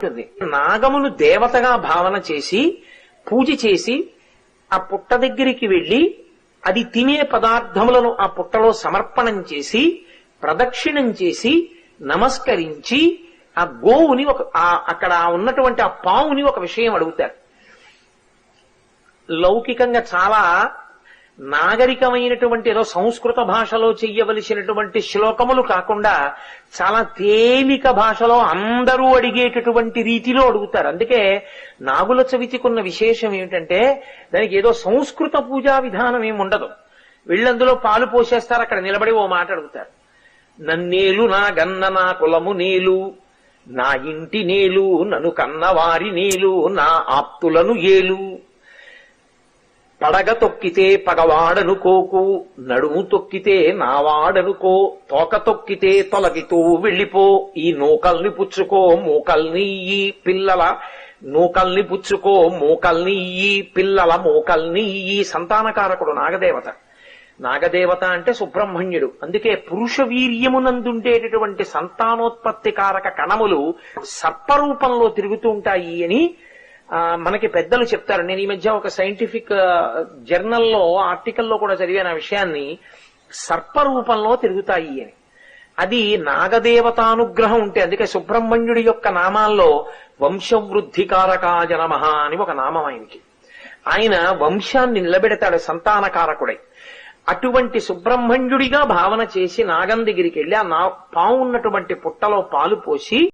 ఉంటుంది నాగమును దేవతగా భావన చేసి పూజ చేసి ఆ పుట్ట దగ్గరికి వెళ్ళి అది తినే పదార్థములను ఆ పుట్టలో సమర్పణం చేసి ప్రదక్షిణం చేసి నమస్కరించి ఆ గోవుని ఒక అక్కడ ఉన్నటువంటి ఆ పావుని ఒక విషయం అడుగుతారు లౌకికంగా చాలా నాగరికమైనటువంటి ఏదో సంస్కృత భాషలో చెయ్యవలసినటువంటి శ్లోకములు కాకుండా చాలా తేలిక భాషలో అందరూ అడిగేటటువంటి రీతిలో అడుగుతారు. అందుకే నాగుల చవితికున్న విశేషం ఏమిటంటే దానికి ఏదో సంస్కృత పూజా విధానం ఏమి ఉండదు. వీళ్ళందులో పాలు పోసేస్తారు అక్కడ నిలబడి ఓ మాట అడుగుతారు. నన్నేలు నా గన్న నా కులము నేలు నా ఇంటి నేలు నన్ను కన్నవారి నేలు నా ఆప్తులను ఏలు. పడగ తొక్కితే పగవాడనుకోకు నడుము తొక్కితే నావాడనుకో తోక తొక్కితే తొలగితూ వెళ్ళిపో ఈ నూకల్ని పుచ్చుకో మూకల్ని ఈ పిల్లల నూకల్ని పుచ్చుకో మూకల్ని ఈ పిల్లల మూకల్ని ఈ సంతానకారకుడు నాగదేవత. నాగదేవత అంటే సుబ్రహ్మణ్యుడు. అందుకే పురుష వీర్యమునందుండేటటువంటి సంతానోత్పత్తి కారక కణములు సర్పరూపంలో తిరుగుతూ ఉంటాయి అని మనకి పెద్దలు చెప్తారు. నేను ఈ మధ్య ఒక సైంటిఫిక్ జర్నల్లో ఆర్టికల్లో కూడా చదివాను ఆ విషయాన్ని. సర్పరూపంలో తిరుగుతాయి అని. అది నాగదేవతానుగ్రహం ఉంటే అందుకే సుబ్రహ్మణ్యుడి యొక్క నామాల్లో వంశవృద్ధికారకాయ నమః అని ఒక నామం ఆయనకి. ఆయన వంశాన్ని నిలబెడతాడు సంతానకారకుడై. అటువంటి సుబ్రహ్మణ్యుడిగా భావన చేసి నాగం దగ్గరికి వెళ్ళి ఆ నా పావు ఉన్నటువంటి పుట్టలో పాలు పోసి